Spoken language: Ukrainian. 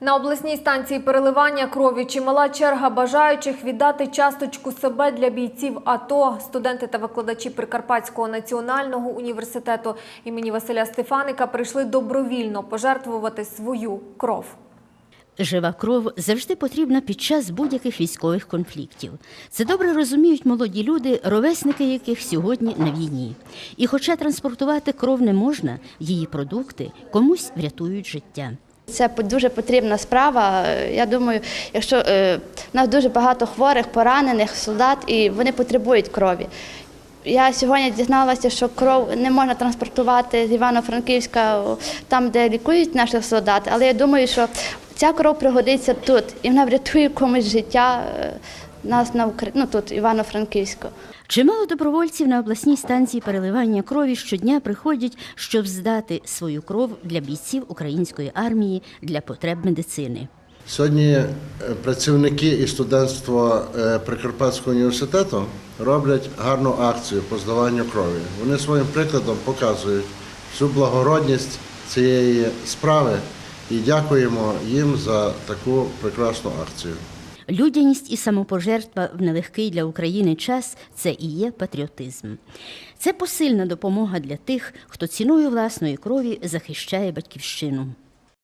На обласній станції переливання крові чимала черга бажаючих віддати часточку себе для бійців АТО. Студенти та викладачі Прикарпатського національного університету імені Василя Стефаника прийшли добровільно пожертвувати свою кров. Жива кров завжди потрібна під час будь-яких військових конфліктів. Це добре розуміють молоді люди, ровесники яких сьогодні на війні. І хоча транспортувати кров не можна, її продукти комусь врятують життя. Це дуже потрібна справа. Я думаю, якщо е, нас дуже багато хворих, поранених солдат, і вони потребують крові. Я сьогодні дізналася, що кров не можна транспортувати з Івано-Франківська там, де лікують наших солдат, але я думаю, що ця кров пригодиться тут, і вона врятує комусь життя е, нас на Укра... ну, тут, Івано-Франківську. Чимало добровольців на обласній станції переливання крові щодня приходять, щоб здати свою кров для бійців української армії для потреб медицини. Сьогодні е, працівники і студентство е, Прикарпатського університету роблять гарну акцію по здаванню крові. Вони своїм прикладом показують всю благородність цієї справи і дякуємо їм за таку прекрасну акцію. Людяність і самопожертва в нелегкий для України час це і є патріотизм. Це посильна допомога для тих, хто ціною власної крові захищає батьківщину.